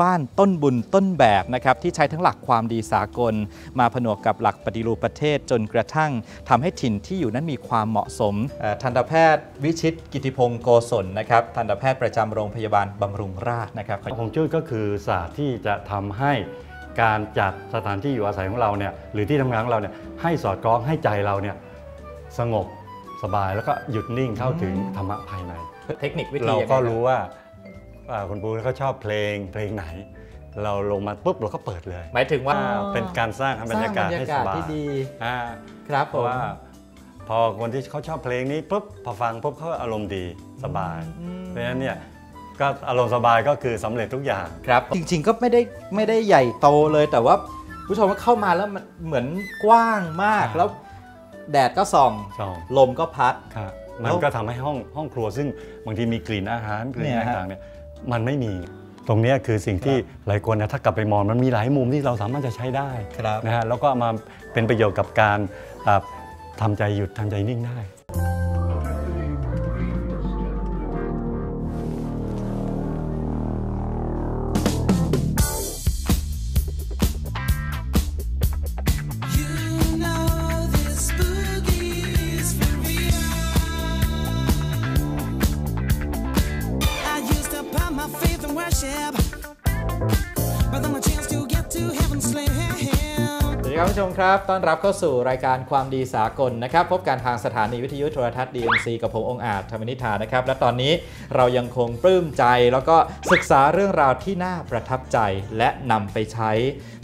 บ้านต้นบุญต้นแบบนะครับที่ใช้ทั้งหลักความดีสากล มาผนวกกับหลักปฏิรูปประเทศจนกระทั่งทำให้ถิ่นที่อยู่นั้นมีความเหมาะสมเอ่อทันตแพทย์วิชิตกิติพงศ์โกศลนะครับทันตแพทย์ประจำโรงพยาบาลบำรุงราษฎร์นะครับฮวงจุ้ยก็คือศาสตร์ที่จะทำให้การจัดสถานที่อยู่อาศัยของเราเนี่ยหรือที่ทำงานของเราเนี่ยให้สอดคล้องให้ใจเราเนี่ยสงบสบายแล้วก็หยุดนิ่งเข้าถึงธรรมะภายใน เทคนิควิธีเรายังไงก็คบรู้ว่าอ่า คุณปูเขาชอบเพลงเพลงไหน เราลงมาปุ๊บเราก็เปิดเลย หมายถึงว่าอ่าเป็นการสร้างบรรยากาศให้สบายที่ดีอ่าครับเพผมราะว่าพอคนที่เขาชอบเพลงนี้ปุ๊บพอฟังปุ๊บเขาอารมณ์ดีสบายอืมเพราะฉะนั้นเนี่ยก็อารมณ์สบายก็คือสำเร็จทุกอย่างครับ จริงๆก็ไม่ได้ไม่ได้ใหญ่โตเลยแต่ว่าผู้ชมว่าเข้ามาแล้วมันเหมือนกว้างมากครับแล้วแดดก็ส่องสองลมก็พัดครับแล้มันวก็ทำให้ห้องห้องครัวซึ่งบางทีมีกลิ่นอาหารกลิ่นเนี่ยฮะต่างๆเนี่ย มันไม่มี ตรงเนี้ยคือสิ่งที่หลายคนนะถ้ากลับไปมองมันมีหลายมุมที่เราสามารถจะใช้ได้ครับนะฮะแล้วก็เอามาเป็นประโยชน์กับการอ่าทำใจหยุดทำใจนิ่งได้ ต้อนรับเข้าสู่รายการความดีสากลนะครับ พบกันทางสถานีวิทยุโทรทัศน์ DMC กับผมองอาจธรรมนิธานะครับ และตอนนี้เรายังคงปลื้มใจ แล้วก็ศึกษาเรื่องราวที่น่าประทับใจและนำไปใช้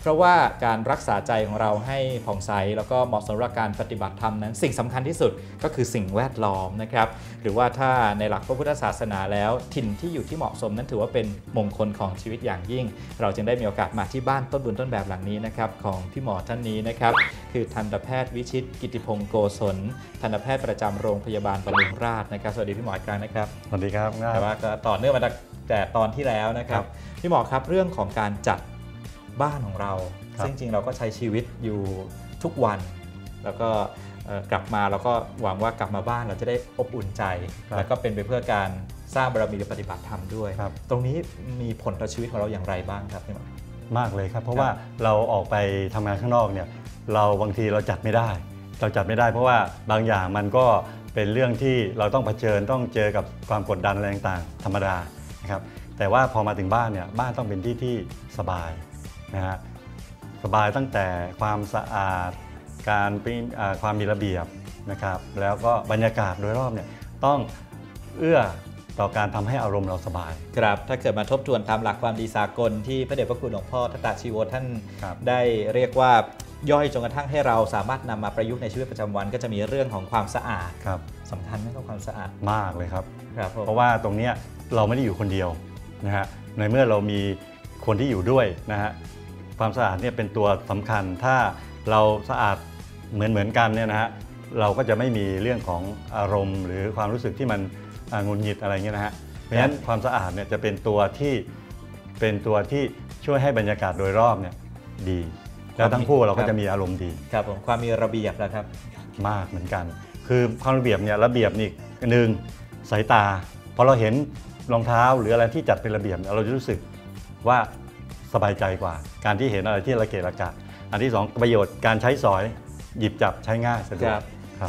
เพราะว่าการรักษาใจของเราให้ผ่องใส แล้วก็เหมาะสมกับการปฏิบัติธรรมนั้น สิ่งสำคัญที่สุดก็คือสิ่งแวดล้อมนะครับ หรือว่าถ้าในหลักพระพุทธศาสนาแล้วถิ่นที่อยู่ที่เหมาะสมนั้นถือว่าเป็นมงคลของชีวิตอย่างยิ่ง เราจึงได้มีโอกาสมาที่บ้านต้นบุญต้นแบบหลังนี้นะครับของพี่หมอท่านนี้นะครับคือทันตแพทย์วิชิตกิติพงศ์โกศลทันตแพทย์ประจำโรงพยาบาลบำรุงราษฎร์นะครับสวัสดีพี่หมออีกครั้งนะครับสวัสดีครับง่ายแต่ว่าก็ต่อเนื่องมาจากแต่ตอนที่แล้วนะครับพี่หมอครับเรื่องของการจัดบ้านของเราครับซึ่งจริงๆเราก็ใช้ชีวิตอยู่ทุกวัน แล้วก็เอ่อกลับมาเราก็หวังว่ากลับมาบ้านเราจะได้อบอุ่นใจ แล้วก็เป็นไปเพื่อการสร้างบารมีหรือปฏิบัติธรรมด้วยครับตรงนี้มีผลต่อชีวิตของเราอย่างไรบ้างครับพี่หมอ มากเลยครับ เพคราะรับว่าเราออกไปทำงานข้างนอกเนี่ยเราบางทีเราจัดไม่ได้ เราจัดไม่ได้ เพราะว่าบางอย่างมันก็เป็นเรื่องที่เราต้องเผชิญต้องเจอกับความกดดันอะไรต่างๆธรรมดานะครับแต่ว่าพอมาถึงบ้านเนี่ยบ้านต้องเป็นที่ที่สบายนะฮะสบายตั้งแต่ความสะอาดการเป็นอ่าความมีระเบียบนะครับ แล้วก็บรรยากาศโดยรอบเนี่ยต้องเอื้อ ต่อการทำให้อารมณ์เราสบาย ครับ ถ้าเกิดมาทบทวนตามหลักความดีสากลที่พระเดชพระคุณหลวงพ่อทัตตาชีโวท่านครับได้เรียกว่าย่อยจนกระทั่งให้เราสามารถนำมาประยุกต์ในชีวิตประจำวัน ก็จะมีเรื่องของความสะอาดครับสำคัญไหมครับความสะอาดมากเลยครับครับผมเพราะว่าตรงเนี้ยเราไม่ได้อยู่คนเดียวนะฮะในเมื่อเรามีคนที่อยู่ด้วยนะฮะความสะอาดเนี่ยเป็นตัวสำคัญถ้าเราสะอาดเหมือนเหมือนกันเนี่ยนะฮะเราก็จะไม่มีเรื่องของอารมณ์ หรือความรู้สึกที่มันอ่า หงุนหงิดอะไรเงี้ยนะฮะเพราะฉะนั้นความสะอาดเนี่ยจะเป็นตัวที่เป็นตัวที่ช่วยให้บรรยากาศโดยรอบเนี่ยดี แล้วทั้งคู่เราก็จะมีอารมณ์ดีครับผมความมีระเบียบนะครับ มากเหมือนกัน คือความระเบียบเนี่ยระเบียบนี่หนึ่งสายตาพอเราเห็นรองเท้าหรืออะไรที่จัดเป็นระเบียบเนี่ยเราจะรู้สึกว่าสบายใจกว่า การที่เห็นอะไรที่ระเกะระกะ อันที่สองประโยชน์การใช้สอยหยิบจับใช้ง่ายสะดวคกรับครับ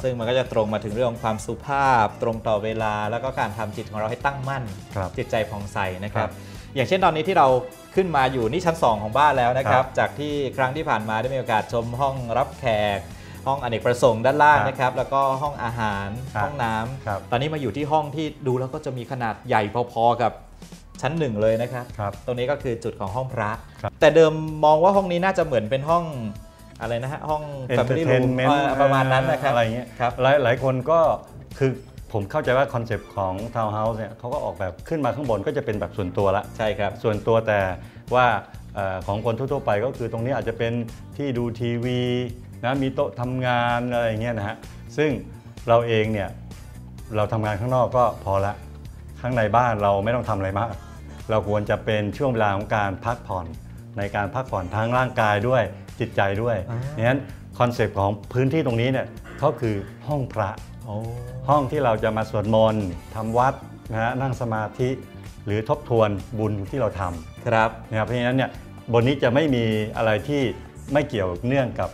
ซึ่งมันก็จะตรงมาถึงเรื่องของความสุภาพ ตรงต่อเวลา แล้วก็การทำจิตของเราให้ตั้งมั่นครับจิตใจผ่องใสนะครับครับ อย่างเช่นตอนนี้ที่เราขึ้นมาอยู่นี่ชั้น 2 ของบ้านแล้วนะคครัรับบจากที่ครั้งที่ผ่านมาได้มีโอกาสชมห้องรับแขก ห้องอเนกประสงค์ด้านล่างครับนะครับ แล้วก็ห้องอาหารครับห้องน้ำครับตอนนี้มาอยู่ที่ห้องที่ดูแล้วก็จะมีขนาดใหญ่พอๆกับชั้นหนึ่งเลยนะครับครับตรงนี้ก็คือจุดของห้องพระครับแต่เดิมมองว่าห้องนี้น่าจะเหมือนเป็นห้อง อะไรนะฮะห้อง Family Room entertainment เอ่อประมาณนั้นนะครับอะไรเงี้ยครับ หลายหลายคนก็คือผมเข้าใจว่าคอนเซปต์ของทาวน์เฮาส์เนี่ยเขาก็ออกแบบขึ้นมาข้างบนก็จะเป็นแบบส่วนตัวละใช่ครับ ส่วนตัวแต่ว่าเอ่อของคนทั่วๆไปก็คือตรงนี้อาจจะเป็นที่ดูทีวีนะมีโต๊ะทำงานอะไรอย่างเงี้ยนะฮะซึ่งเราเองเนี่ยเราทำงานข้างนอกก็พอละข้างในบ้านเราไม่ต้องทำอะไรมาก เราควรจะเป็นช่วงเวลาของการพักผ่อนในการพักผ่อนทั้งร่างกายด้วย จิตใจด้วยอ่าดังนั้นคอนเซปต์ของพื้นที่ตรงนี้เนี่ยเขาคือห้องพระโอ้ห้องที่เราจะมาสวดมนต์ทำวัดนะฮะนั่งสมาธิหรือทบทวนบุญที่เราทำครับนะครับเพราะฉะนั้นเนี่ยบนนี้จะไม่มีอะไรที่ไม่เกี่ยวเนื่องกับ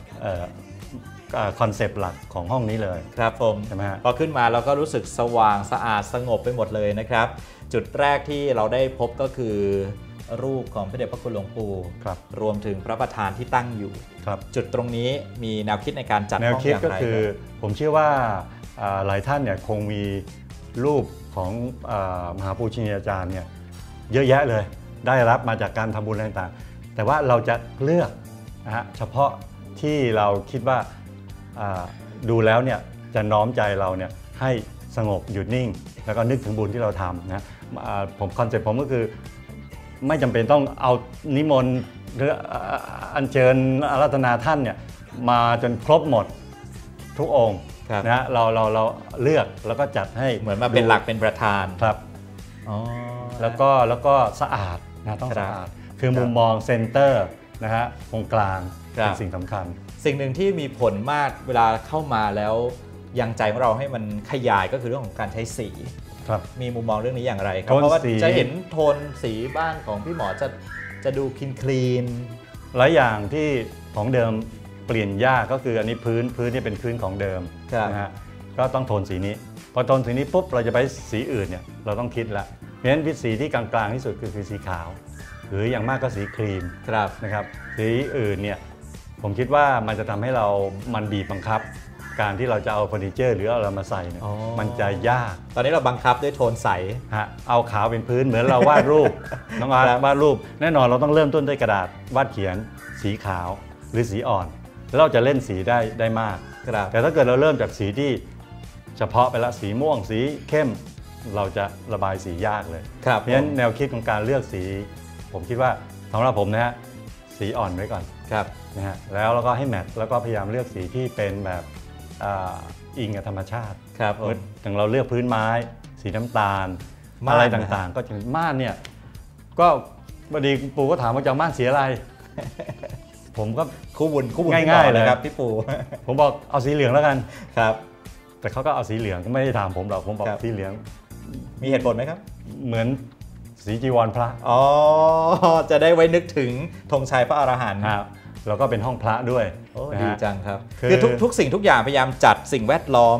คอนเซปต์หลักของห้องนี้เลยครับผมใช่ไหมฮะพอขึ้นมาเราก็รู้สึกสว่างสะอาดสงบไปหมดเลยนะครับ จุดแรกที่เราได้พบก็คือ รูปของพระเดชพระคุณหลวงปู่ครับรวมถึงพระประธานที่ตั้งอยู่ ครับจุดตรงนี้มีแนวคิดในการจัดแนวห้องคิดอย่างก็ไรคือรับผมเชื่อว่าอ่าหลายท่านเนี่ยคงมีรูปของอามหาปูชนียาจารย์เนี่ยเยอะแยะเลยได้รับมาจากการทำบุญอะไรต่างๆ แต่ว่าเราจะเลือกนะฮะเฉพาะที่เราคิดว่าอ่าดูแล้วเนี่ยจะน้อมใจเราเนี่ยให้สงบหยุดนิ่ง แล้วก็นึกถึงบุญที่เราทำนะอ่าผมคอนเซ็ปต์ผมก็คือ ไม่จำเป็นต้องเอานิมนต์หรืออ่าอัญเชิญอารัตนาท่านเนี่ยมาจนครบหมดทุกองค์ครับนะฮะเราเราเราเลือกแล้วก็จัดให้เหมือนมาเป็นหลักเป็นประธานครับอ๋อแล้วก็แล้วก็สะอาดนะต้องครับสะอาด คือครับมุมมองเซนเตอร์นะฮะตรงกลางครับเป็นสิ่งสำคัญ สิ่งหนึ่งที่มีผลมากเวลาเข้ามาแล้วยังใจของเราให้มันขยายก็คือเรื่องของการใช้สีครับ มีมุมมองเรื่องนี้อย่างไรครับโทนเพราะว่าสีจะเห็นโทนสีบ้านของพี่หมอจะจะดูคลีนคลีนหลายอย่างที่ของเดิมเปลี่ยนยากก็คืออันนี้พื้นพื้นนี่เป็นพื้นของเดิมครับนะฮะก็ต้องโทนสีนี้ พอโทนสีนี้ปุ๊บเราจะไปสีอื่นเนี่ยเราต้องคิดละเพราะฉะนั้นวิสีที่กลางๆที่สุดคือคือสีขาว หรืออย่างมากก็สีครีมครับนะครับ สีอื่นเนี่ยผมคิดว่ามันจะทำให้เรามันบีบบังคับ การที่เราจะเอาเฟอร์นิเจอร์ หรือเอาอะไรมาใส่เนี่ยอ๋อ มันจะยากตอนนี้เราบังคับด้วยโทนใส ฮะเอาขาวเป็นพื้นเหมือนเราวาดรูป น้องอาร์ตครับวาดรูป แน่นอนเราต้องเริ่มต้นด้วยกระดาษวาดเขียน สีขาวหรือสีอ่อนแล้วเราจะเล่นสีได้ได้มาก ครับ แต่ถ้าเกิดเราเริ่มจากสีที่เฉพาะไปละสีม่วงสีเข้ม เราจะระบายสียากเลย ครับเพราะฉะนั้นแนวคิดของการเลือกสี ผมคิดว่าสำหรับผมนะฮะสีอ่อนไว้ก่อนครับ นะฮะแล้วเราก็ให้แมทแล้วก็พยายามเลือกสีที่เป็นแบบ อาอิงกับธรรมชาติครับผมอย่างเราเลือกพื้นไม้ สีน้ำตาลม่านอะไรนะฮะต่างๆ ก็จะม่านเนี่ยก็พอดีปู่ก็ถามว่าจะเอาม่านสีอะไร ผมก็คู่บุญคู่บุญง่ายๆพี่หมอเลยนะครับพี่ปูผมบอกเอาสีเหลืองแล้วกันครับ แต่เขาก็เอาสีเหลืองก็ไม่ได้ถามผมหรอกผมบอกครับสีเหลือง มีเหตุผลไหมครับ เหมือนสีจีวรพระ อ๋อ จะได้ไว้นึกถึงธงชัยพระอรหันต์ครับ แล้วก็เป็นห้องพระด้วยโอ้นะดีฮะ จังครับ คือ คือทุกทุกสิ่งทุกอย่างพยายามจัดสิ่งแวดล้อม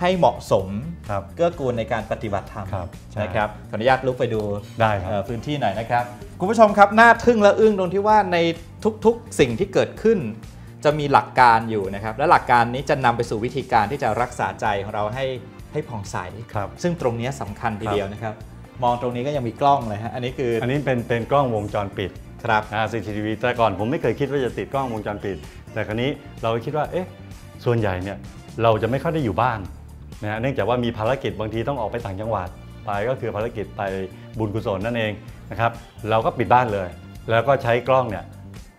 ให้เหมาะสมครับ เกื้อกูลในการปฏิบัติธรรมครับใช่ นะครับขออนุญาตลุกไปดู ได้ครับ เอ่อพื้นที่หน่อยนะครับ คุณผู้ชมครับน่าทึ่งและอึ้งตรงที่ว่าในทุกๆสิ่งที่เกิดขึ้น จะมีหลักการอยู่นะครับ และหลักการนี้จะนำไปสู่วิธีการที่จะรักษาใจของเราให้ให้ผ่องใสครับซึ่งตรงนี้สำคัญทีครับ เดียวนะครับ มองตรงนี้ก็ยังมีกล้องเลยฮะอันนี้คืออันนี้เป็นเป็นกล้องวงจรปิด ครับนะ CCTV แต่ก่อนผมไม่เคยคิดว่าจะติดกล้องวงจรปิด แต่คราวนี้เราก็คิดว่าเอ๊ะส่วนใหญ่เนี่ยเราจะไม่ค่อยได้อยู่บ้านนะฮะเนื่องจากว่ามีภารกิจบางทีต้องออกไปต่างจังหวัดไปก็คือภารกิจไปบุญกุศลนั่นเองนะครับเราก็ปิดบ้านเลย แล้วก็ใช้กล้องเนี่ย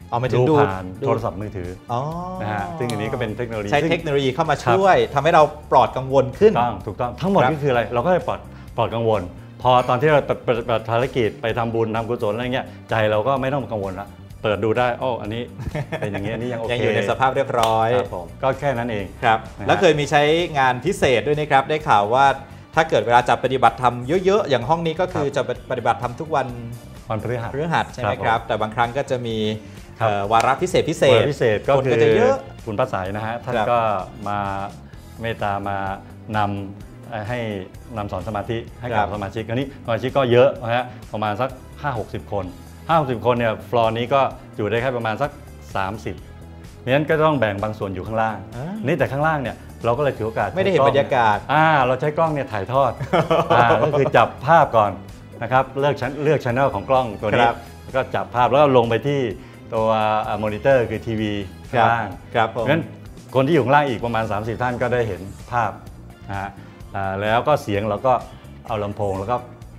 เอาไปถึงดูดูผ่านดูโทรศัพท์มือถืออ๋อนะฮะซึ่งอันนี้ก็เป็นเทคโนโลยีใช้ซึ่งเทคโนโลยีเข้ามาครับช่วยทำให้เราปลอดกังวลขึ้นถูกต้องถูกต้องทั้งหมดครับนี่คืออะไรเราก็เลยปลอดปลอดกังวล พอตอนที่เราปฏิบัติภารกิจไปทำบุญทำกุศลอะไรเงี้ยใจเราก็ไม่ต้องกังวลละเปิดดูได้โอ้อันนี้เป็นอย่างนี้อันนี้ยังโอเคยังอยู่ในสภาพเรียบร้อยครับผมก็แค่นั้นเองครับนะฮะแล้วเคยมีใช้งานพิเศษด้วยนะครับ ได้ข่าวว่าถ้าเกิดเวลาจัดปฏิบัติธรรมเยอะๆ อย่างห้องนี้ก็คือจะปฏิบัติธรรมทุกวันวันพฤหัสพฤหัสใช่ไหมครับผมครับแต่บางครั้งก็จะมีครับเอ่อวาระพิเศษพิเศษวันพิเศษก็คนคืก็อจะเยอะคุณพระสายนะฮะท่านครับก็มาเมตตามานำเอ่อ ให้นำสอนสมาธิให้ครักับบสมาชิกอันนี้สมาชิกก็เยอะนะฮะประมาณสัก 5-60 คน 5-60 คนเนี่ยฟลอร์นี้ก็อยู่ได้แค่ประมาณสัก 30เพราะฉะนั้นก็ต้องแบ่งบางส่วนอยู่ข้างล่างอ่านี่แต่ข้างล่างเนี่ยเราก็เลยถือโอกาสไม่ได้เห็นใช้บรรยากาศอ่าเราใช้กล้องเนี่ยถ่ายทอดอ่าก็คือจับภาพก่อนนะครับเลือกชั้นเลือกช anel ของกล้องตัวคนี้รับแล้วก็จับภาพแล้วก็ลงไปที่ตัวมอนิเตอร์คือทีวีข้างล่างครับผมงั้นคนที่อยู่ข้างล่างอีกประมาณ 30 ท่านก็ได้เห็นภาพนะฮะอ่า แล้วก็เสียงเราก็เอาลำโพงแล้วก็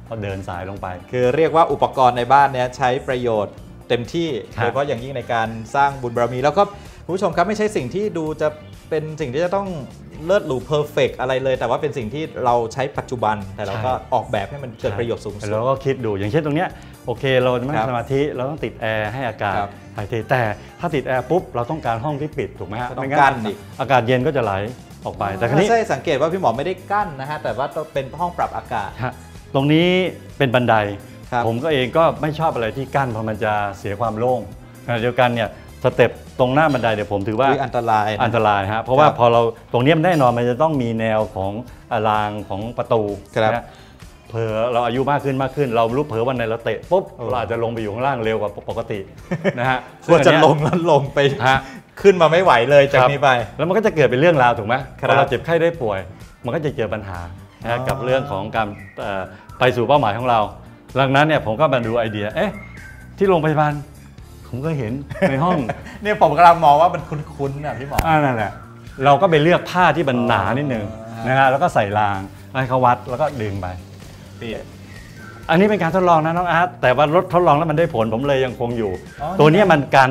เอาเดินสายลงไป คือเรียกว่าอุปกรณ์ในบ้านเนี้ยใช้ประโยชน์เต็มที่ครับโดยเฉพาะอย่างยิ่งในการสร้างบุญบารมี แล้วก็คุณผู้ชมครับไม่ใช่สิ่งที่ดูจะเป็นสิ่งที่จะต้องเลิศหรูเพอร์เฟกอะไรเลย แต่ว่าเป็นสิ่งที่เราใช้ปัจจุบัน แต่เราก็ออกแบบให้มันเกิดประโยชน์สูงสุดเราก็คิดดูอย่างเช่นตรงเนี้ยโอเคเราจะไม่ครัให้บสมาธิเราต้องติดแอร์ให้อากาศครับถ่ายเทแต่ถ้าติดแอร์ปุ๊บเราต้องการห้องที่ปิดถูกไหมฮะก็ต้องไม่งั้กั้นอีกอากาศเย็นก็จะไหล ออกไปแต่ครั้นี้ใช่สังเกตว่าพี่หมอไม่ได้กั้นนะฮะแต่ว่าต้องเป็นห้องปรับอากาศฮะตรงนี้เป็นบันไดครับผมก็เองก็ไม่ชอบอะไรที่กั้นเพราะมันจะเสียความโล่งขณะเดียวกันเนี่ยสเต็ปตรงหน้าบันไดเดี๋ยวผมถือว่าอุ๊ยอันตรายนะอันตรายฮะเพราะว่าครับพอเราตรงเนี้ยมันแน่นอนมันจะต้องมีแนวของรางของประตูครับนะเผลอเราอายุมากขึ้นมากขึ้น เรารู้เผลอวันไหนเราเตะปุ๊บโอ้เราอาจจะลงไปอยู่ข้างล่างเร็วกว่าปกตินะฮะกลัวจะซึ่ลอังนเนี้ยแล้วลงไปฮะ ขึ้นมาไม่ไหวเลยจากครับนี้ไป แล้วมันก็จะเกิดเป็นเรื่องราวถูกไหมครับพอเราเจ็บไข้ได้ป่วย มันก็จะเจอปัญหานะฮะอ๋อกับเรื่องของการเอ่อไปสู่เป้าหมายของเราดังนั้นเนี่ยผมก็มาดูไอเดีย เอ๊ะ ที่โรงพยาบาลผมก็เห็นในห้อง เนี่ยผมกำลังมองว่ามันคุ้นๆนะพี่หมออ่านั่นแหละ เราก็ไปเลือกผ้าที่มันหนานิดนึงอ๋อนะฮะ แล้วก็ใส่รางให้เขาวัดแล้วก็ดึงไปพี่อันนี้เป็นการทดลองนะน้องอาร์ตแต่ว่ารถทดลองแล้วมันได้ผลผมเลยยังคงอยู่อ๋อตัวเนี้ยมันกัน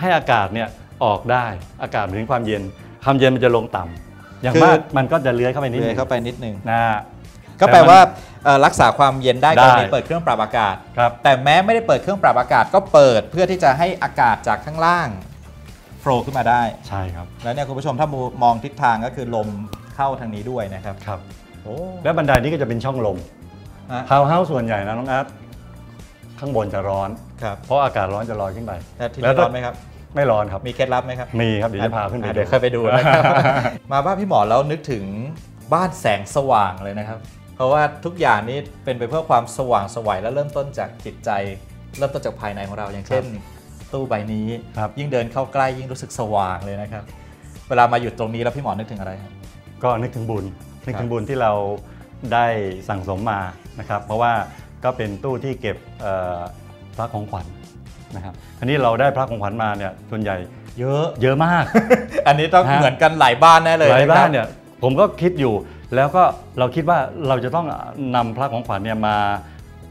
ให้อากาศเนี่ย ออกได้อากาศถึงความเย็น ความเย็นมันจะลงต่ำอย่างมากมันก็จะเลื้อยเข้าไปนิดเลนึยงเข้าไปนิดนึงนะฮะก็แปลว่าเอ่อรักษาความเย็นได้ได้กรณีเปิดเครื่องปรับอากาศครับแต่แม้ไม่ได้เปิดเครื่องปรับอากาศก็เปิดเพื่อที่จะให้อากาศจากข้างล่างโฟลว์ขึ้นมาได้ใช่ครับ แล้วเนี่ยคุณผู้ชมถ้ามองทิศทางก็คือลมเข้าทางนี้ด้วยนะครับครับโอ้แล้วบันไดนี้ก็จะเป็นช่องลมฮะทาวน์เฮาส์ส่วนใหญ่นะน้องอาร์ตข้างบนจะร้อนครับเพราะอากาศร้อนจะลอยขึ้นไปแต่ที่แล้นี่วร้อนไหมครับ ไม่ร้อนครับ มีเคล็ดลับไหมครับ มีครับ เดี๋ยวจะพาขึ้นไปอะดูเดี๋ยวค่อยไปดูนะครับ มาบ้านพี่หมอแล้วนึกถึงบ้านแสงสว่างเลยนะครับ เพราะว่าทุกอย่างนี้เป็นไปเพื่อความสว่างไสวัยและเริ่มต้นจากจิตใจ เริ่มต้นจากภายในของเราอย่างเช่น ตู้ใบนี้ครับยิ่งเดินเข้าใกล้ยิ่งรู้สึกสว่างเลยนะครับ เวลามาหยุดตรงนี้แล้วพี่หมอนึกถึงอะไรครับก็นึกถึงบุญนึกถึงบุญที่เราได้สั่งสมมานะครับ เพราะว่าก็เป็นตู้ที่เก็บเอ่อพระของขวัญ นะครับอันนี้เราได้พระของขวัญมาเนี่ยส่วนใหญ่เยอะเยอะมาก อันนี้ต้องฮะเหมือนกันหลายบ้านแน่เลยหลายะครับบ้านเนี่ยผมก็คิดอยู่แล้วก็เราคิดว่าเราจะต้องนำพระของขวัญเนี่ยมา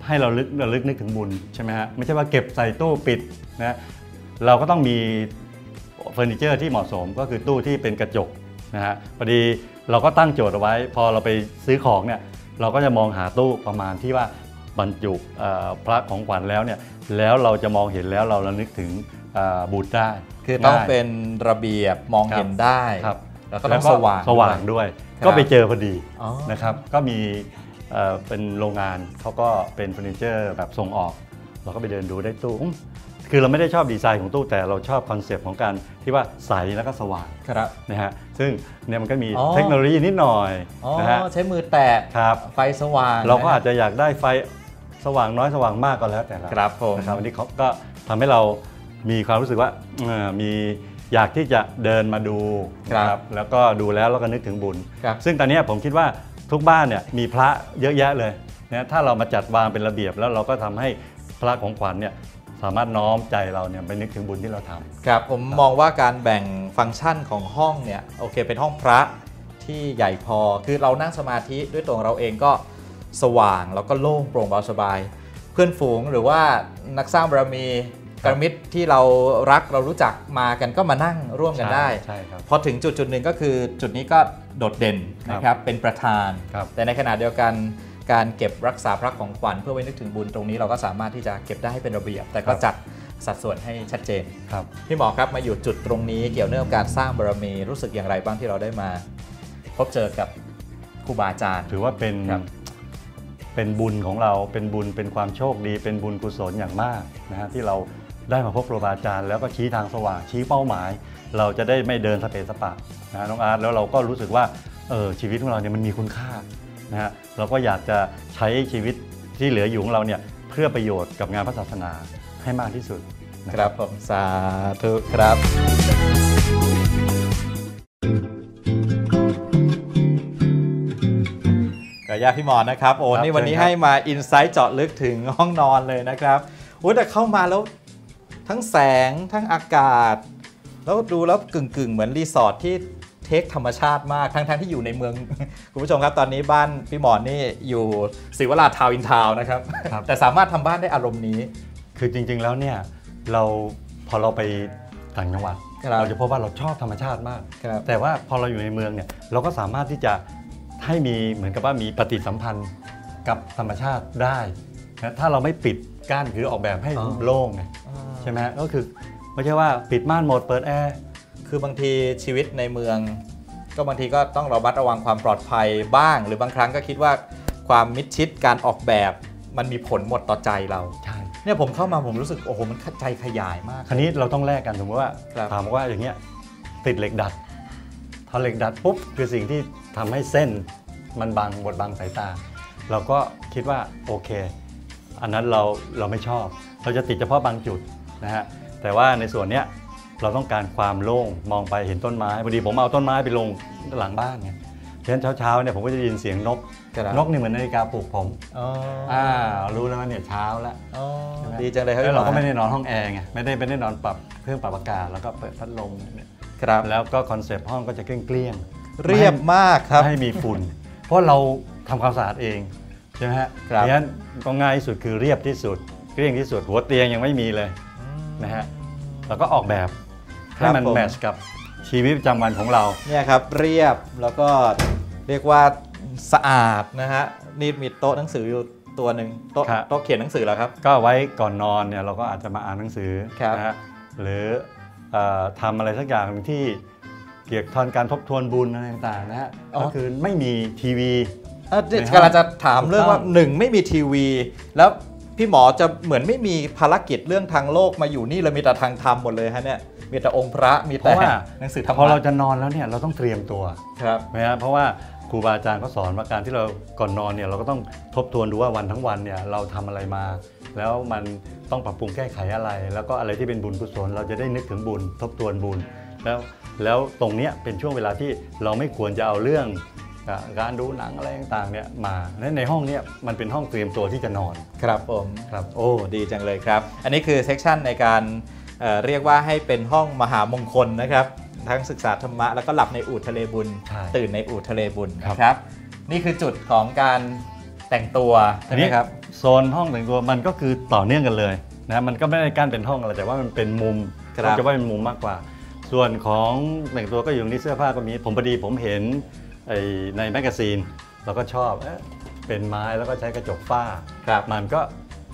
ให้เราลึกระลึกนึกถึงบุญใช่ไหมฮะไม่ใช่ว่าเก็บใส่ตู้ปิดนะเราก็ต้องมีเฟอร์นิเจอร์ที่เหมาะสมก็คือตู้ที่เป็นกระจกนะฮะพอดีเราก็ตั้งโจทย์เอาไว้ พอเราไปซื้อของเนี่ยเราก็จะมองหาตู้ประมาณที่ว่า บรรจุเอ่อพระของขวัญแล้วเนี่ยแล้วเราจะมองเห็นแล้วเราระลึกถึงเอ่อบุตรได้ คือต้องง่ายเป็นระเบียบมองครับเห็นได้ครับแล้วก็ต้องสว่างสว่างด้วยครับก็ไปเจอพอดีอ๋อนะครับ ก็มีเอ่อเป็นโรงงานเขาก็เป็นเฟอร์นิเจอร์แบบส่งออก เราก็ไปเดินดูได้ตู้อืมคือเราไม่ได้ชอบดีไซน์ของตู้แต่เราชอบคอนเซปต์ของการที่ว่าใสแล้วก็สว่างครับนะฮะซึ่งเนี่ยมันก็มีอ๋อเทคโนโลยีนิดหน่อยอ๋อนะฮะใช้มือแตะครับไฟสว่าง เราก็นคบอาจจะอยากได้ไฟ สว่างน้อยสว่างมากก็แล้วแต่เราครับผมนะครับอันนี้เขาก็ทำให้เรามีความรู้สึกว่าเอ่อมีอยากที่จะเดินมาดูนะครับแล้วก็ดูแล้วเราก็นึกถึงบุญครับซึ่งตอนเนี้ยผมคิดว่าทุกบ้านเนี่ยมีพระเยอะแยะเลยนะถ้าเรามาจัดวางเป็นระเบียบ แล้วเราก็ทำให้พระของขวัญเนี่ยสามารถน้อมใจเราเนี่ยไปนึกถึงบุญที่เราทำครับผมมองว่าการแบ่งฟังก์ชันของห้องเนี่ยโอเคเป็นห้องพระที่ใหญ่พอคือเรานั่งสมาธิด้วยตัวของเราเองก็ สว่าง แล้วก็โล่งโปร่งเบาสบาย เพื่อนฝูงหรือว่านักสร้างบารมีกรมิตรที่เรารักเรารู้จักมากันก็มานั่งร่วมกันได้ใช่ครับพอถึงจุดจุดหนึ่งก็คือจุดนี้ก็โดดเด่นครับนะครับเป็นประธานครับแต่ในขณะเดียวกันการเก็บรักษาพระของขวัญเพื่อไว้นึกถึงบุญตรงนี้เราก็สามารถที่จะเก็บได้ให้เป็นระเบียบ แต่ก็จัดสัดส่วนให้ชัดเจนครับพี่หมอครับมาอยู่จุดตรงนี้เกี่ยวเนื่องกับการสร้างบารมีรู้สึกอย่างไรบ้างที่เราได้มา พบเจอกับครูบาอาจารย์ ถือว่าเป็นครับ เป็นบุญของเราเป็นบุญเป็นความโชคดี เป็นบุญกุศลอย่างมากนะฮะที่เราได้มาพบครูบาอาจารย์แล้วก็ชี้ทางสว่างชี้เป้าหมาย เราจะได้ไม่เดินสเปสปะนะน้องอาร์ตแล้วเราก็รู้สึกว่าเออชีวิตของเราเนี่ยมันมีคุณค่านะฮะเราก็อยากจะใช้ชีวิตที่เหลืออยู่ของเราเนี่ยเพื่อประโยชน์กับงานพระศาสนาให้มากที่สุดนะครับผมสาธุครับ กายาพี่หมอนะครับโอ้ครับนี่วันนี้เชิญครับให้มาอินไซต์เจาะลึกถึงห้องนอนเลยนะครับโอ้แต่เข้ามาแล้วทั้งแสงทั้งอากาศ แล้วดูแล้วกึ่งกึ่งๆเหมือนรีสอร์ทที่เทคธรรมชาติมากทั้งทั้งๆที่อยู่ในเมือง คุณผู้ชมครับตอนนี้บ้านพี่หมอนนี่อยู่ศิวราชทาวน์อินทาวน์นะครับครับแต่สามารถทำบ้านได้อารมณ์นี้ คือจริงๆแล้วเนี่ยเราพอเราไปต่างจังหวัดครับเราจะพบว่าเราชอบธรรมชาติมากครับแต่ว่าพอเราอยู่ในเมืองเนี่ยเราก็สามารถที่จะ ให้มีเหมือนกับว่ามีปฏิสัมพันธ์กับธรรมชาติได้นะถ้าเราไม่ปิดกั้นคือออกแบบให้อ๋อโล่งไงใช่ไหมฮะก็คือไม่ใช่ว่าปิดม่านหมดเปิดแอร์คือบางทีชีวิตในเมือง ก็บางทีก็ต้องระมัดระวังความปลอดภัยบ้าง หรือบางครั้งก็คิดว่าความมิดชิดการออกแบบมันมีผลหมดต่อใจเราใช่เนี่ยผมเข้ามาผมรู้สึกโอ้โหมันใจขยายมาก คราวนี้เราต้องแลกกันสมมติว่าครับถามว่าอย่างเงี้ยติดเหล็กดัด พอเหล็กดัดปุ๊บคือสิ่งที่ทำให้เส้นมันบังบดบังสายตา เราก็คิดว่าโอเค อันนั้นเราเราไม่ชอบ เราจะติดเฉพาะบางจุดนะฮะแต่ว่าในส่วนเนี้ยเราต้องการความโล่งมองไปเห็นต้นไม้พอดีผมเอาต้นไม้ไปลงหลังบ้านไงฉะนั้นเช้าๆเนี่ยผมก็จะได้ยินเสียงนกครับนกนี่เหมือนนาฬิกาปลุกผมอ๋ออ่ารู้แล้วว่าเนี่ยเช้าแล้วอ๋อดีจังเลยครับแล้วพี่หมเราอก็ไม่ได้นอนห้องแอร์ไงไม่ได้ไม่ได้นอนปรับเครื่องปรับอากาศแล้วก็เปิดพัดลมเนี่ย ครับแล้วก็คอนเซปต์ห้องก็จะเกลี้ยงๆเรียบมากครับไม่ให้มีฝุ่น เพราะเราทำความสะอาดเองใช่ไหมฮะครับเพราะฉะนั้นก็ง่ายที่สุดคือเรียบที่สุด เกลี้ยงที่สุดหัวเตียงยังไม่มีเลยนะฮะแล้วก็ออกแบบให้มันผมแมทช์กับชีวิตประจำวันของเราเนี่ยครับเรียบแล้วก็เรียกว่าสะอาดนะฮะนี่มีโต๊ะหนังสืออยู่ตัวหนึ่งโต๊ะครับโต๊ะเขียนหนังสือแล้วครับ ก็ไว้ก่อนนอนเนี่ยเราก็อาจจะมาอ่านหนังสือครับนะฮะหรือเอ่อ ทำอะไรสักอย่างหนึ่งที่เกี่ยวกับการทบทวนบุญอะไรต่างๆนะฮะก็คือไม่มีทีวีเอ่อเดี๋ยวในห้องกำลังจะถามเรื่องว่าถูกต้องหนึ่งไม่มีทีวี แล้วพี่หมอจะเหมือนไม่มีภารกิจเรื่องทางโลกมาอยู่นี่เลยมีแต่ทางธรรมหมดเลยฮะเนี่ยมีแต่องค์พระมีเพแต่ราะว่าหนังสือธรรพอเรามะจะนอนแล้วเนี่ยเราต้องเตรียมตัวครับนะฮะเพราะว่า ครูบาอาจารย์เขาสอนว่าการที่เราก่อนนอนเนี่ยเราก็ต้องทบทวนดูว่าวันทั้งวันเนี่ยเราทำอะไรมา แล้วมันต้องปรับปรุงแก้ไขอะไร แล้วก็อะไรที่เป็นบุญกุศลเราจะได้นึกถึงบุญ ทบทวนบุญ แล้วแล้วตรงเนี้ยเป็นช่วงเวลาที่เราไม่ควรจะเอาเรื่องอะการดูหนังอะไรต่างๆเนี่ยมาและในห้องเนี้ยมันเป็นห้องเตรียมตัวที่จะนอน ครับผมครับโอ้ดีจังเลยครับ อันนี้คือเซกชันในการเอ่อเรียกว่าให้เป็นห้องมหามงคลนะครับ ทั้งศึกษาธรรมะ แล้วก็หลับในอู่ทะเลบุญ ใช่ตื่นในอู่ทะเลบุญครับ นะครับ นี่คือจุดของการแต่งตัวใช่ไหมครับ โซนห้องแต่งตัวมันก็คือต่อเนื่องกันเลยนะมันก็ไม่ได้กั้นเป็นห้องอะไรแต่ว่ามันเป็นมุมครับ เราจะว่าเป็นมุมมากกว่า ส่วนของแต่งตัวก็อยู่ในเสื้อผ้าก็มีผมพอดีผมเห็นไอ้ในแมกกาซีนเราก็ชอบเอ๊ะเป็นไม้แล้วก็ใช้กระจกฝ้า ครับมันก็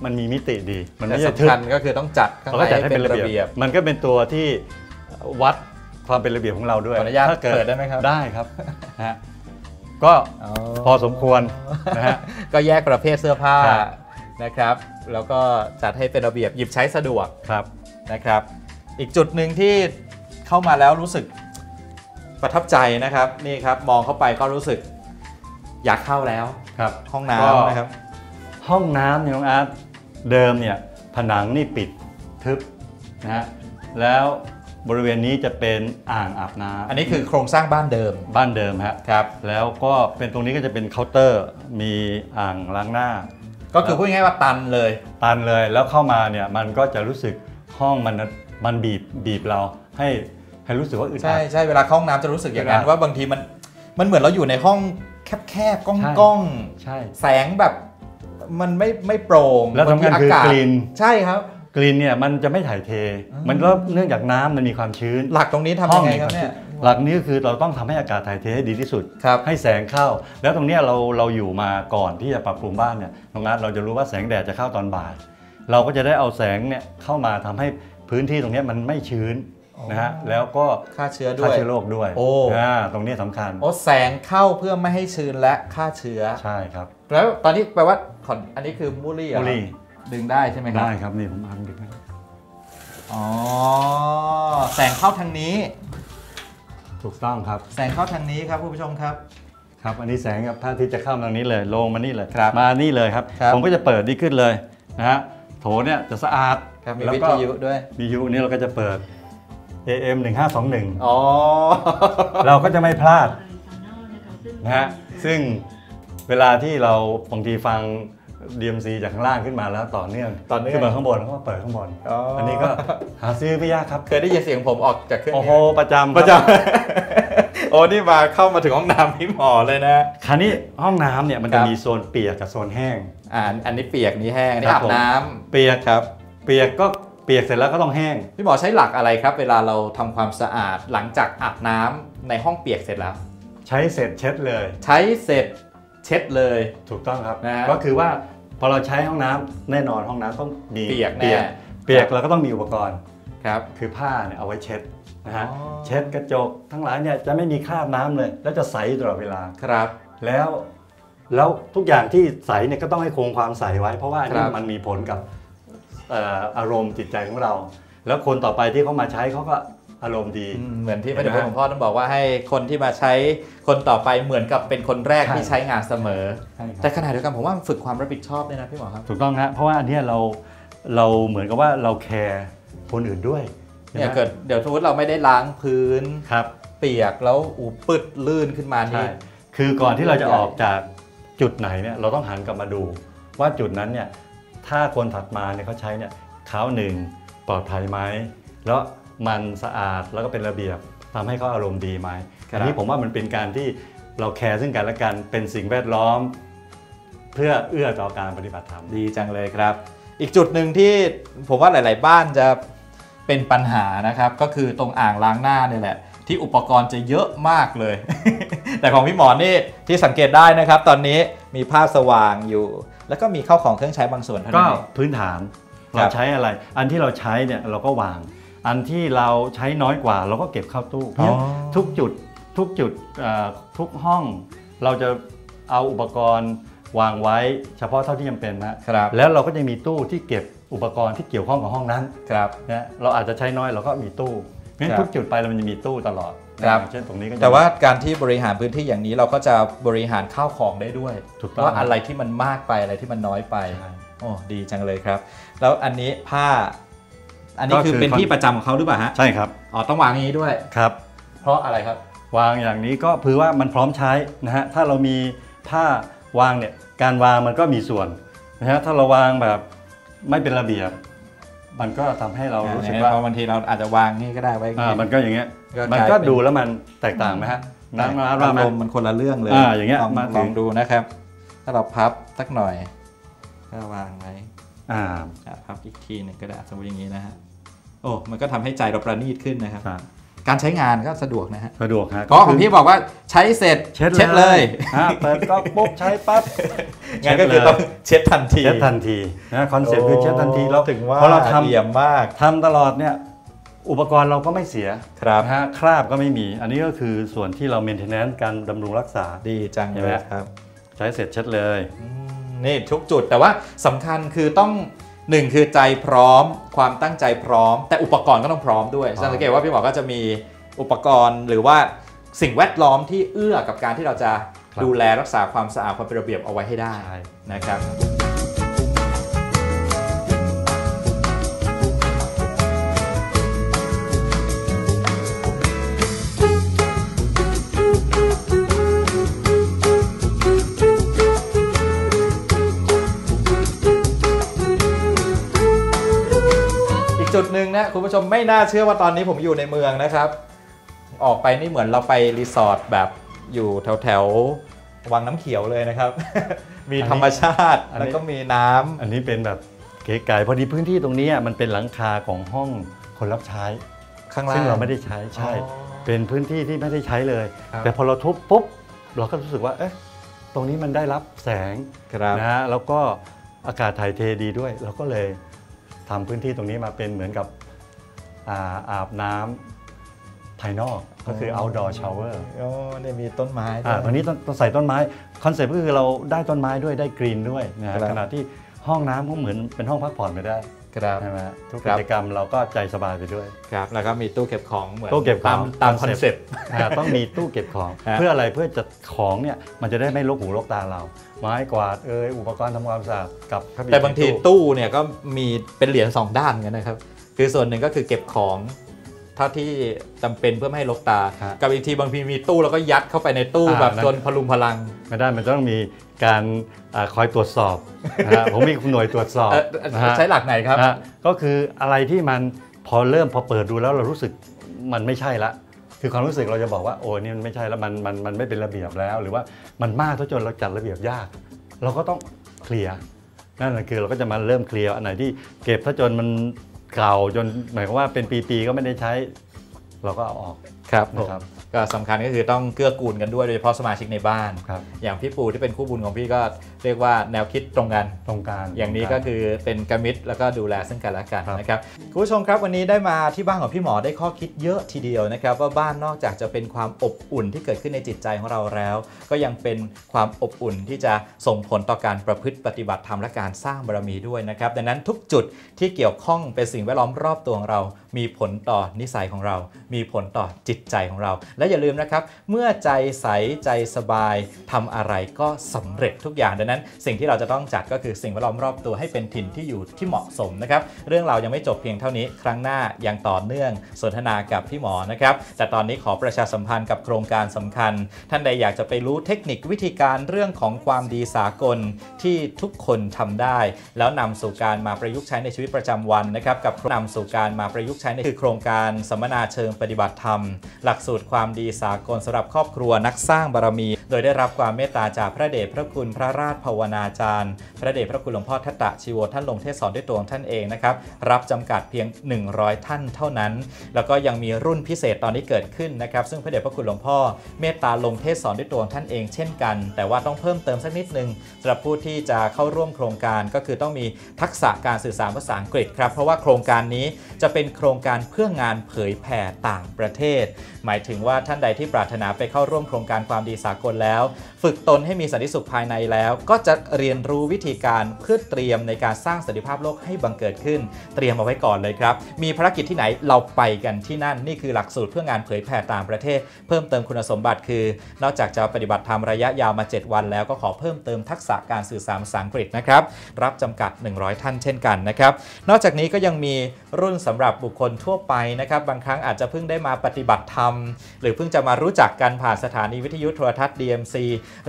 มันมีมิติดี มันแต่ไม่ใช่ทึสำบคัญก็คือต้องจัดข้างเราในก็จัดให้ให้เป็เป็นนระระเบีเบียยบ บ มันก็เป็นตัวที่วัด ความเป็นระเบียบของเราด้วยขออนุญาตถ้กิเปิดได้ไหมครับได้ครับนะฮะก็อ๋อพอสมควรนะฮะก็แยกประเภทเสื้อผ้าครับนะครับ แล้วก็จัดให้เป็นระเบียบหยิบใช้สะดวกครับนะครับ อีกจุดหนึ่งที่เข้ามาแล้วรู้สึกประทับใจนะครับนี่ครับมองเข้าไปก็รู้สึกอยากเข้าแล้วครับ ห้องก็น้ำนะครับ ห้องน้ำเนี่ยน้องอาร์ตเดิมเนี่ยผนังนี่ปิดทึบนะฮะแล้ว บริเวณนี้จะเป็นอ่างอาบน้ำอันนี้คือโครงสร้างบ้านเดิมบ้านเดิมฮะครับ แล้วก็เป็นตรงนี้ก็จะเป็นเคาน์เตอร์ มีอ่างล้างหน้า ก็คือพูดง่ายๆว่าตันเลย ตันเลยแล้วเข้ามาเนี่ยมันก็จะรู้สึกห้องมันมันบีบบีบเราให้ให้รู้สึกว่าอึดใช่อัดใช่เวลาเข้าห้องน้ำจะรู้สึกอย่างนั้นครับว่าบางทีมันมันเหมือนเราอยู่ในห้องแคบๆกใช่ล้องใช่ ๆแสงแบบมันไม่ไม่โปร่งแล้วสำคัญบางคือทีากาศกลิ่น ใช่ครับ กลิ่นเนี่ยมันจะไม่ถ่ายเทอืมมันก็เนื่องจากน้ำมันมีความชื้น หลักตรงนี้ทำยังไงครับเนี่ยหลักนี้ก็คือเราต้องทำให้อากาศถ่ายเทให้ดีที่สุดครับให้แสงเข้า แล้วตรงเนี้ยเราเราอยู่มาก่อนที่จะปรับปรุงบ้านเนี่ยตรงนั้นเราจะรู้ว่าแสงแดดจะเข้าตอนบ่าย เราก็จะได้เอาแสงเนี่ยเข้ามาทำให้พื้นที่ตรงเนี้ยมันไม่ชื้นอ๋อนะฮะแล้วก็ฆ่าเชื้อด้ฆ่าวยเชื้อโรคด้วยโอ้อ่าตรงนี้สำคัญโอ้แสงเข้าเพื่อไม่ให้ชื้นและฆ่าเชื้อใช่ครับ แล้วตอนนี้แปลว่าขอนอันนี้คือมูลี่เหรอมูลี่ ดึงได้ใช่ไหมครับได้ครับนี่ผมทำดึกให้อ๋อแสงเข้าทางนี้ ถูกต้องครับ แสงเข้าทางนี้ครับคุณผู้ชมครับ ครับ อันนี้แสงกับพระอาทิตย์จะเข้ามาทางนี้เลยลงมานี่เลยครับมานี่เลยครับ ครับ ผมก็จะเปิดนี่ขึ้นเลยนะฮะโถเนี่ยจะสะอาดครับมีแล้ววิก็ทยุด้วยวิทยุนี่เราก็จะเปิด AM 1521 อ๋อ เราก็จะไม่พลาดนะฮะซึ่งเวลาที่เราบางทีฟัง DMC จากข้างล่างขึ้นมาแล้วต่อเนื่องต่อเนื่องขึ้นมาข้างบนแล้วก็เปิดข้างบนอ๋ออัอันนี้ก็หาซื้อไม่ยากครับ เคยได้ยินเสียงผมออกจากเครื่องโอ้นี้โหประจำประคจบำโอ้นี่มาเข้ามาถึงห้องน้ำพี่หมอเลยนะคราวนี้ห้องน้ำเนี่ยมันคจะรับมีโซนเปียกกับโซนแห้งอ่าอันนี้เปียกนี้แห้งอันนี้ครัอาบบผมน้ำเปียกครับ เปียกก็เปียกเสร็จแล้วก็ต้องแห้งพี่หมอใช้หลักอะไรครับ เวลาเราทำความสะอาดหลังจากอาบน้ำในห้องเปียกเสร็จแล้ว ใช้เสร็จเช็ดเลย ใช้เสร็จเช็ดเลยถูกต้องครับนะฮะก็คือว่า พอเราใช้ห้องน้ำแน่นอนห้องน้ำต้องมีเปียกแน่เปียกเปียกเราก็ต้องมีอุปกรณ์ครับคือผ้าเนี่ยเอาไว้เช็ดนะฮะอ๋อเช็ดกระจกทั้งหลายเนี่ยจะไม่มีคราบน้ำเลย แล้วจะใสตลอดเวลาครับ แล้วแล้วทุกอย่างที่ใสเนี่ยก็ต้องให้คงความใสไว้ เพราะว่าอันนี้ครับมันมีผลกับเอ่ออารมณ์จิตใจของเรา แล้วคนต่อไปที่เขามาใช้เขาก็ อารมณ์ดีอืมเหมือนที่พเห็ระนไหมเดชพระคุณหลวงพ่อต้องบอกว่าให้คนที่มาใช้คนต่อไปเหมือนกับเป็นคนแรกใช่ที่ใช้งานเสมอใช่ครับแต่ขณะเดียวกันผมว่ามันฝึกความรับผิดชอบด้วยนะพี่หมอครับ ถูกต้องฮะเพราะว่าอันเนี้ยเราเราเหมือนกับว่าเราแคร์คนอื่นด้วยเนี่ยห็นไหมเกิดเดี๋ยวสมมติเราไม่ได้ล้างพื้นครับเปียกแล้วอูปึดลื่นขึ้นมาใช่นี่คือก่อนที่เราจะใหญ่ออกจากจุดไหนเนี่ยเราต้องหันกลับมาดู ว่าจุดนั้นเนี่ยถ้าคนถัดมาเนี่ยเขาใช้เนี่ยเท้าหนึ่งปลอดภัยไหมแล้ว มันสะอาดแล้วก็เป็นระเบียบทำให้เขาอารมณ์ดีไหมครับอันนี้ผมว่ามันเป็นการที่เราแคร์ซึ่งกันและกันเป็นสิ่งแวดล้อม เพื่อเอื้อต่อการปฏิบัติธรรมดีจังเลยครับ อีกจุดหนึ่งที่ผมว่าหลาย ๆ บ้านจะเป็นปัญหานะครับ ก็คือตรงอ่างล้างหน้าเนี่ยแหละ ที่อุปกรณ์จะเยอะมากเลย แต่ของพี่หมอนี่ที่สังเกตได้นะครับ ตอนนี้มีภาพสว่างอยู่ แล้วก็มีเข้าของเครื่องใช้บางส่วนเท่าก็นั้นเองพื้นฐานครัเราบใช้อะไร อันที่เราใช้เนี่ยเราก็วาง อันที่เราใช้น้อยกว่าเราก็เก็บเข้าตู้เพราะฉะนั้นทุกจุดทุกจุดเอ่อทุกห้อง เราจะเอาอุปกรณ์วางไว้เฉพาะเท่าที่จำเป็นนะครับ แล้วเราก็จะมีตู้ที่เก็บอุปกรณ์ที่เกี่ยวข้องกับห้องนั้นครับ นะเราอาจจะใช้น้อยเราก็มีตู้งั้นครับทุกจุดไปเรามันจะมีตู้ตลอดครับอย่างเช่นตรงนี้ก็จะ แต่ว่าการที่บริหารพื้นที่อย่างนี้เราก็จะบริหารข้าวของได้ด้วยถูกต้องว่าอะไรที่มันมากไปอะไรที่มันน้อยไปใช่ โอ้ดีจังเลยครับ แล้วอันนี้ผ้า อันนี้ก็คือคือเป็นคอนที่ประจำของเขาหรือเปล่าฮะใช่ครับอ๋อต้องวางอย่างนี้ด้วยครับ เพราะอะไรครับ วางอย่างนี้ก็คือว่ามันพร้อมใช้นะฮะถ้าเรามีผ้าวางเนี่ยการวางมันก็มีส่วนนะฮะถ้าเราวางแบบไม่เป็นระเบียบ มันก็ทำให้เรารู้สึกว่าเพราะบางทีเราอาจจะวางนี่ก็ได้ไว้อ่ามันก็อย่างเงี้ยก็มันกลายก็เป็นดูแล้วมันแตกต่างไหมฮะน้ำอาน้ำรน้ำมณ์มันคนละเรื่องเลยอ่าอย่างเงี้ยลองมาถึงลองดูนะครับ ถ้าเราพับสักหน่อยก็วางไว้อ่าอะพับอีกทีหนึ่งก็ได้สมมติอย่างนี้นะฮะ โอ้มันก็ทำให้ใจเราประณีตขึ้นนะครับครับ การใช้งานก็สะดวกนะฮะสะดวกฮะก็ของพี่บอกว่าใช้เสร็จเช็ดเลยฮะเปิดก็ปุ๊บใช้ปั๊บงั้นก็คือต้องเช็ดทันทีเช็ดทันทีนะคอนเซ็ปต์คือเช็ดทันทีเราถึงว่าพอเราทเอี่ยมมากำทำตลอดเนี่ยอุปกรณ์เราก็ไม่เสียครับนะฮะคราบก็ไม่มี อันนี้ก็คือส่วนที่เราเมนเทนแนนซ์การดำรุงรักษาดีจังเห็เลนไหมยครับ ใช้เสร็จเช็ดเลยอืมนี่ทุกจุดแต่ว่าสำคัญคือต้อง หนึ่งคือใจพร้อมความตั้งใจพร้อม แต่อุปกรณ์ก็ต้องพร้อมด้วยพร้อมสังเกตว่าพี่หมอก็จะมีอุปกรณ์หรือว่าสิ่งแวดล้อมที่เอื้อกับการที่เราจะดูแลรักษาความสะอาดความเป็นระเบียบเอาไว้ให้ได้ใช่นะครับ คุณผู้ชมไม่น่าเชื่อว่าตอนนี้ผมอยู่ในเมืองนะครับ ออกไปนี่เหมือนเราไปรีสอร์ทแบบอยู่แถวแถวๆวังน้ำเขียวเลยนะครับ มีธรรมชาติอันนี้แล้วก็มีน้ำอันนี้เป็นแบบเก๋ไก่พอดีพื้นที่ตรงนี้อะมันเป็นหลังคาของห้องคนรับใช้ข้างล่างซึ่งเราไม่ได้ใช้ใช่อ๋อเป็นพื้นที่ที่ไม่ได้ใช้เลยครับแต่พอเราทุบปุ๊บเราก็รู้สึกว่าเอ๊ะตรงนี้มันได้รับแสงครับนะฮะแล้วก็อากาศถ่ายเทดีด้วย เราก็เลยทำพื้นที่ตรงนี้มาเป็นเหมือนกับ อาอาบน้ำภายนอกก็คือ outdoor shower โอ้เนี่ยมีต้นไม้ด้อ่าวยตรงนี้ต้องต้องใส่ต้นไม้คอนเซ็ปต์ก็คือเราได้ต้นไม้ด้วยได้กรีนด้วยนะฮะครับขณะที่ห้องน้ำก็เหมือนเป็นห้องพักผ่อนไปได้ครับ ใช่ไหมฮะทุกครักิบ จกรรมเราก็ใจสบายไปด้วย ครับแล้วก็มีตู้เก็บของเหมือนตู้เก็บของตามตามคอนเซ็ปต์ อ่าต้องมีตู้เก็บของ ฮะ เพื่ออะไรเพื่อจะของเนี่ยมันจะได้ไม่ลกหูลกตาเรา ไม้กวาดเอยอุปกรณ์ทำความสะอาดกับพระบิดแต่บางทีในตู้เนี่ยก็มีเป็นเหรียญสองด้านกันนะครับ คือส่วนหนึ่งก็คือเก็บของเท่าที่จำเป็นเพื่อไม่ให้ลกตาฮะกับอีกทีบางทีมีตู้แล้วก็ยัดเข้าไปในตู้อ่าแบบนั่นจนพลุงพลัง ไม่ได้มันต้องมีการอาคอยตรวจสอบนะฮะผมมีหน่วยตรวจสอบเอ่อนะฮะใช้หลักไหนครับนะฮะก็คืออะไรที่มันพอเริ่มพอเปิดดูแล้วเรารู้สึกมันไม่ใช่ละ คือความรู้สึกเราจะบอกว่าโอ้นี่มันไม่ใช่แล้วมันมันมันไม่เป็นระเบียบแล้ว หรือว่ามันมากซะจนเราจัดระเบียบยาก เราก็ต้องเคลียร์นั่นแหละคือเราก็จะมาเริ่มเคลียร์อันไหนที่เก็บถ้าจนมัน เก่าจนหมายความว่าเป็นปีๆก็ไม่ได้ใช้ เราก็เอาออกครับผมนะครับ ก็สำคัญก็คือต้องเกื้อกูลกันด้วยโดยเฉพาะสมาชิกในบ้าน ครับ อย่างพี่ปูที่เป็นคู่บุญของพี่ก็ เรียกว่าแนวคิดตรงกันตรงกลางอย่างนี้ก็คือเป็นกมิตรแล้วก็ดูแลซึ่งกันและกันครับนะครับคุณผู้ชมครับวันนี้ได้มาที่บ้านของพี่หมอได้ข้อคิดเยอะทีเดียวนะครับ ว่าบ้านนอกจากจะเป็นความอบอุ่นที่เกิดขึ้นในจิตใจของเราแล้ว ก็ยังเป็นความอบอุ่นที่จะส่งผลต่อการประพฤติปฏิบัติธรรมและการสร้างบารมีด้วยนะครับ ดังนั้นทุกจุดที่เกี่ยวข้องเป็นสิ่งแวดล้อมรอบตัวของเรา มีผลต่อนิสัยของเรา มีผลต่อจิตใจของเรา และอย่าลืมนะครับ เมื่อใจใสใจสบายทำอะไรก็สำเร็จทุกอย่างดังนั้นสิ่งที่เราจะต้องจัดก็คือสิ่งแวดล้อมรอบตัวให้เป็นถิ่นที่อยู่ที่เหมาะสมนะครับ เรื่องเรายังไม่จบเพียงเท่านี้ ครั้งหน้ายังต่อเนื่องสนทนากับพี่หมอนะครับ แต่ตอนนี้ขอประชาสัมพันธ์กับโครงการสำคัญ ท่านใดอยากจะไปรู้เทคนิควิธีการเรื่องของความดีสากลที่ทุกคนทำได้ แล้วนำสู่การมาประยุกต์ใช้ในชีวิตประจำวันนะครับกับนำสู่การมาประยุกต์ใช้ในคือโครงการสัมมนาเชิงปฏิบัติธรรม หลักสูตรความดีสากลสำหรับครอบครัวนักสร้างบารมี โดยได้รับความเมตตาจากพระเดชพระคุณพระราชภาวนาจารย์ พระเดชพระคุณหลวงพ่อทัตตะชีโวท่านลงเทศสอนด้วยตัวของท่านเองนะครับรับจำกัดเพียง 100 ท่านเท่านั้น แล้วก็ยังมีรุ่นพิเศษตอนนี้เกิดขึ้นนะครับซึ่งพระเดชพระคุณหลวงพ่อเมตตาลงเทศสอนด้วยตัวของท่านเองเช่นกัน แต่ว่าต้องเพิ่มเติมสักนิดนึงสำหรับผู้ที่จะเข้าร่วมโครงการก็คือต้องมีทักษะการสื่อสารภาษาอังกฤษครับเพราะว่าโครงการนี้จะเป็นโครงการเพื่องานเผยแผ่ต่างประเทศ หมายถึงว่าท่านใดที่ปรารถนาไปเข้าร่วมโครงการความดีสากลแล้ว ฝึกตนให้มีสันติสุขภายในแล้วก็จะเรียนรู้วิธีการเพื่อเตรียมในการสร้างสันติภาพโลกให้บังเกิดขึ้น เตรียมเอาไว้ก่อนเลยครับ มีภารกิจที่ไหนเราไปกันที่นั่นนี่คือหลักสูตรเพื่องานเผยแผ่ต่างประเทศ เพิ่มเติมคุณสมบัติคือ นอกจากจะปฏิบัติธรรมระยะยาวมา 7 วัน แล้วก็ขอเพิ่มเติมทักษะการสื่อสารภาษาอังกฤษนะครับรับจำกัด 100 ท่านเช่นกันนะครับนอกจากนี้ก็ยังมีรุ่นสำหรับบุคคลทั่วไปนะครับบางครั้งอาจจะเพิ่งได้มาปฏิบัติธรรม หรือเพิ่งจะมารู้จักกันผ่านสถานีวิทยุโทรทัศน์ DMC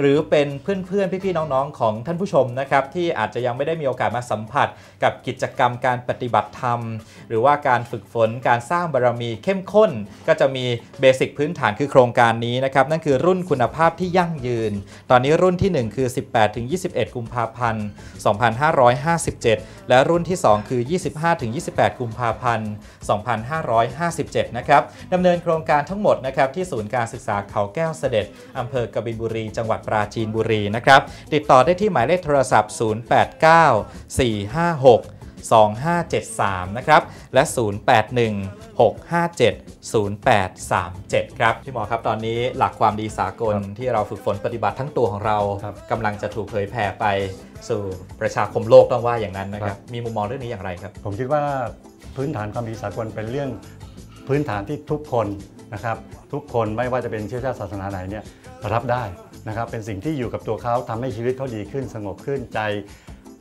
หรือเป็นเพื่อนๆพี่ๆน้องๆของท่านผู้ชมนะครับที่อาจจะยังไม่ได้มีโอกาสมาสัมผัส กับกิจกรรมการปฏิบัติธรรม หรือว่าการฝึกฝนการสร้างบารมีเข้มข้น ก็จะมีเบสิกพื้นฐานคือโครงการนี้นะครับนั่นคือรุ่นคุณภาพที่ยั่งยืน ตอนนี้รุ่นที่ 1 คือ 18-21 กุมภาพันธ์ 2557 และรุ่นที่ 2 คือ 25-28 กุมภาพันธ์ 2557 นะครับดำเนินโครงการทั้งหมดนะครับที่ศูนย์การศึกษาเขาแก้วเสด็จอำเภอกบินบุรี จังหวัดปราจีนบุรีนะครับติดต่อได้ที่หมายเลขโทรศัพท์ 089 456 2573 นะครับ และ 0816570837 ครับ พี่หมอครับ ตอนนี้หลักความดีสากลที่เราฝึกฝนปฏิบัติทั้งตัวของเราครับกำลังจะถูกเผยแผ่ไปสู่ประชาคมโลกต้องว่าอย่างนั้นนะคครัรับบมีมุมมองเรื่องนี้อย่างไรครับ ผมคิดว่าพื้นฐานความดีสากลเป็นเรื่องพื้นฐานที่ทุกคนนะครับ ทุกคนไม่ว่าจะเป็นเชื้อชาติศาสนาไหนเนี่ยรับได้ นะครับเป็นสิ่งที่อยู่กับตัวเขาทำให้ชีวิตเขาดีขึ้น สงบขึ้นใจ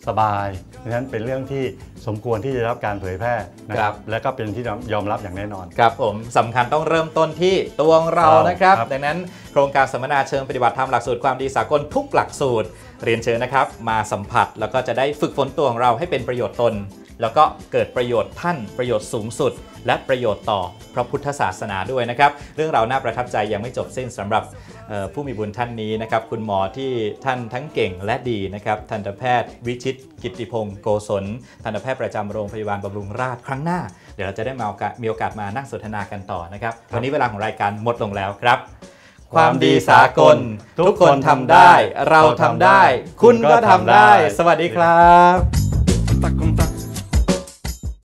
สบายดังนั้นเป็นเรื่องที่สมควรที่จะได้รับการเผยแพร่นะคครัรับบและก็เป็นที่ยอมรับอย่างแน่นอนครับผมสำคัญต้องเริ่มต้นที่ตัวของเราครับนะครับครับดังนั้นโครงการสัมมนาเชิงปฏิบัติธรรมหลักสูตรความดีสากลทุกหลักสูตร เรียนเชิญนะครับ มาสัมผัสแล้วก็จะได้ฝึกฝนตัวของเราให้เป็นประโยชน์ตน แล้วก็เกิดประโยชน์ท่านประโยชน์สูงสุด และประโยชน์ต่อพระพุทธศาสนาด้วยนะครับ เรื่องราวน่าประทับใจยังไม่จบสิ้นสำหรับผู้มีบุญท่านนี้นะครับ คุณหมอที่ท่านทั้งเก่งและดีนะครับทันตแพทย์วิชิตกิติพงศ์โกศลทันตแพทย์ประจำโรงพยาบาลบำรุงราษฎร์ครั้งหน้า เดี๋ยวเราจะได้มาโอกาสมีโอกาสมานั่งสนทนากันต่อนะครับวันนี้เวลาของรายการหมดลงแล้วครับ ความดีสากล ทุกคนทำได้ เราทำได้ คุณก็ทำได้ สวัสดีครับ